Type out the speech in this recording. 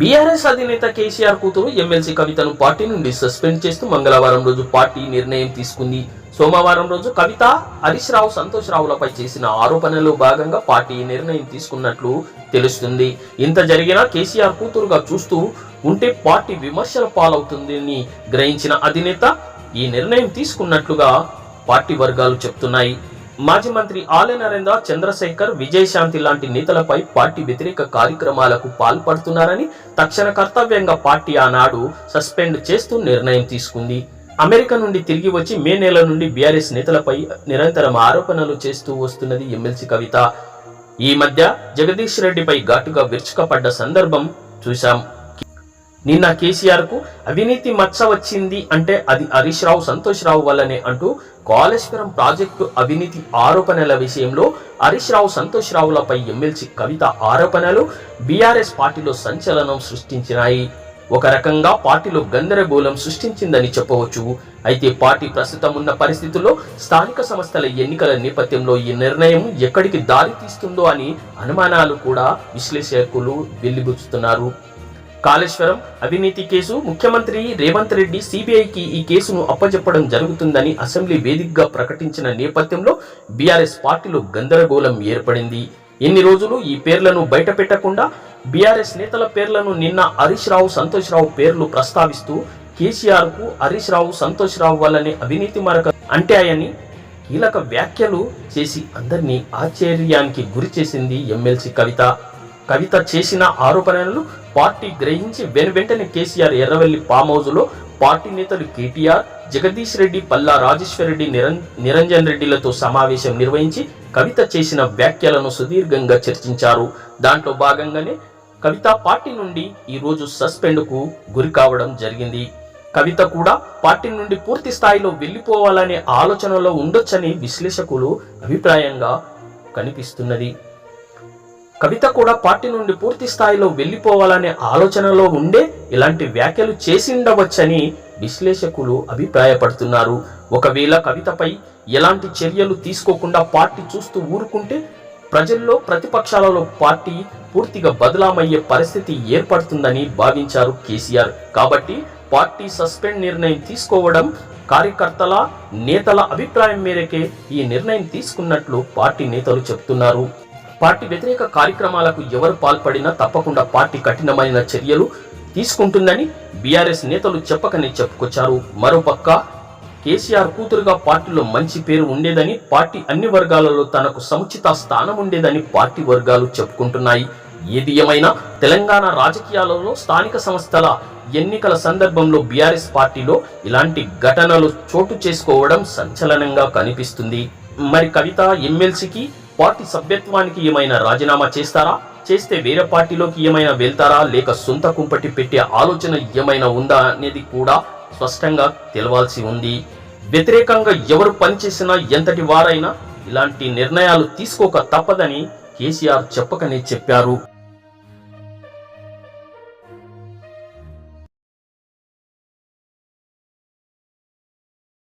BRS అధినేత కేసీఆర్ కూతురు MLC కవితను పార్టీ నుండి సస్పెండ్ చేస్తూ మంగళవారం రోజు పార్టీ నిర్ణయం తీసుకుంది. సోమవారం రోజు కవిత హరీష్ రావు సంతోష్ రావులపై చేసిన ఆరోపణలో భాగంగా పార్టీ నిర్ణయం తీసుకున్నట్లు తెలుస్తుంది. ఇంత జరిగినా కేసీఆర్ కూతురుగా చూస్తూ ఉంటే పార్టీ విమర్శల పాలవుతుందని గ్రహించిన అధినేత ఈ నిర్ణయం తీసుకున్నట్లుగా పార్టీ వర్గాలు చెప్తున్నాయి. మాజీ మంత్రి ఆలయ నరేంద్ర చంద్రశేఖర్ విజయశాంతి లాంటి నేతలపై పార్టీ వ్యతిరేక కార్యక్రమాలకు పాల్పడుతున్నారని తక్షణ కర్తవ్యంగా పార్టీ ఆనాడు సస్పెండ్ చేస్తూ నిర్ణయం తీసుకుంది. అమెరికా నుండి తిరిగి వచ్చి మే నెల నుండి బీఆర్ఎస్ నేతలపై నిరంతరం ఆరోపణలు చేస్తూ వస్తున్నది ఎమ్మెల్సీ కవిత. ఈ మధ్య జగదీష్ రెడ్డిపై ఘాటుగా విరుచుకపడ్డ సందర్భం చూశాం. నిన్న కేసీఆర్కు అవినీతి మచ్చ వచ్చింది అంటే అది హరీష్ రావు సంతోష్ రావు వల్లనే అంటూ కాళేశ్వరం ప్రాజెక్టు అవినీతి ఆరోపణల విషయంలో హరీష్ రావు సంతోష్ రావులపై ఎమ్మెల్సీ కవిత ఆరోపణలు బీఆర్ఎస్ పార్టీలో సంచలనం సృష్టించినాయి. ఒక రకంగా పార్టీలో గందరగోళం సృష్టించిందని చెప్పవచ్చు. అయితే పార్టీ ప్రస్తుతం ఉన్న పరిస్థితుల్లో స్థానిక సంస్థల ఎన్నికల నేపథ్యంలో ఈ నిర్ణయం ఎక్కడికి దారి తీస్తుందో అని అనుమానాలు కూడా విశ్లేషకులు వెలిబుచ్చుతున్నారు కాళేశ్వరం అవినీతి కేసు. ముఖ్యమంత్రి రేవంత్ రెడ్డి సిబిఐకి ఈ కేసును అప్పజెప్పడం జరుగుతుందని అసెంబ్లీ వేదికగా ప్రకటించిన నేపథ్యంలో బీఆర్ఎస్ పార్టీలో గందరగోళం ఏర్పడింది. ఎన్ని రోజులు ఈ పేర్లను బయట పెట్టకుండా బీఆర్ఎస్ నేతల పేర్లను నిన్న హరీష్ రావు సంతోష్ రావు పేర్లు ప్రస్తావిస్తూ కేసీఆర్కు హరీష్ రావు సంతోష్ రావు వల్లనే అవినీతి మరక అంటాయని కీలక వ్యాఖ్యలు చేసి అందరినీ ఆశ్చర్యానికి గురి చేసింది ఎమ్మెల్సీ కవిత. కవిత చేసిన ఆరోపణలను పార్టీ గ్రహించి వెను వెంటనే కేసీఆర్ ఎర్రవెల్లి ఫామ్ హౌస్లో పార్టీ నేతలు కేటీఆర్ జగదీష్ రెడ్డి పల్లా రాజేశ్వర్ రెడ్డి నిరం- నిరంజన్ రెడ్డిలతో సమావేశం నిర్వహించి కవిత చేసిన వ్యాఖ్యలను సుదీర్ఘంగా చర్చించారు. దాంట్లో భాగంగానే కవిత పార్టీ నుండి ఈ రోజు సస్పెండ్కు గురి కావడం జరిగింది. కవిత కూడా పార్టీ నుండి పూర్తి స్థాయిలో వెళ్ళిపోవాలనే ఆలోచనలో ఉండొచ్చని విశ్లేషకులు అభిప్రాయంగా కనిపిస్తున్నది. కవిత కూడా పార్టీ నుండి పూర్తి స్థాయిలో వెళ్ళిపోవాలనే ఆలోచనలో ఉండే ఇలాంటి వ్యాఖ్యలు చేసిండవచ్చని విశ్లేషకులు అభిప్రాయపడుతున్నారు. ఒకవేళ కవితపై ఎలాంటి చర్యలు తీసుకోకుండా పార్టీ చూస్తూ ఊరుకుంటే ప్రజల్లో ప్రతిపక్షాలలో పార్టీ పూర్తిగా బదలామయ్యే పరిస్థితి ఏర్పడుతుందని భావించారు కేసీఆర్. కాబట్టి పార్టీ సస్పెండ్ నిర్ణయం తీసుకోవడం కార్యకర్తల నేతల అభిప్రాయం మేరకే ఈ నిర్ణయం తీసుకున్నట్లు పార్టీ నేతలు చెప్తున్నారు. పార్టీ వ్యతిరేక కార్యక్రమాలకు ఎవరు పాల్పడినా తప్పకుండా పార్టీ కఠినమైన చర్యలు తీసుకుంటుందని బీఆర్ఎస్ నేతలు చెప్పకనే చెప్పుకొచ్చారు. మరోపక్క కేసీఆర్ కూతురుగా పార్టీలో మంచి పేరు ఉండేదని పార్టీ అన్ని వర్గాలలో తనకు సముచిత స్థానం ఉండేదని పార్టీ వర్గాలు చెప్పుకుంటున్నాయి. ఏది ఏమైనా తెలంగాణ రాజకీయాలలో స్థానిక సంస్థల ఎన్నికల సందర్భంలో బీఆర్ఎస్ పార్టీలో ఇలాంటి ఘటనలు చోటు చేసుకోవడం సంచలనంగా కనిపిస్తుంది. మరి కవిత ఎమ్మెల్సీకి పార్టీ సభ్యత్వానికి ఏమైనా రాజీనామా చేస్తారా? చేస్తే వేరే పార్టీలోకి ఏమైనా వెళ్తారా? లేక సొంత కుంపటి పెట్టే ఆలోచన ఏమైనా ఉందా అనేది కూడా స్పష్టంగా తెలవాల్సి ఉంది. వ్యతిరేకంగా ఎవరు పనిచేసినా ఎంతటి వారైనా ఇలాంటి నిర్ణయాలు తీసుకోక తప్పదని కేసీఆర్ చెప్పకనే చెప్పారు.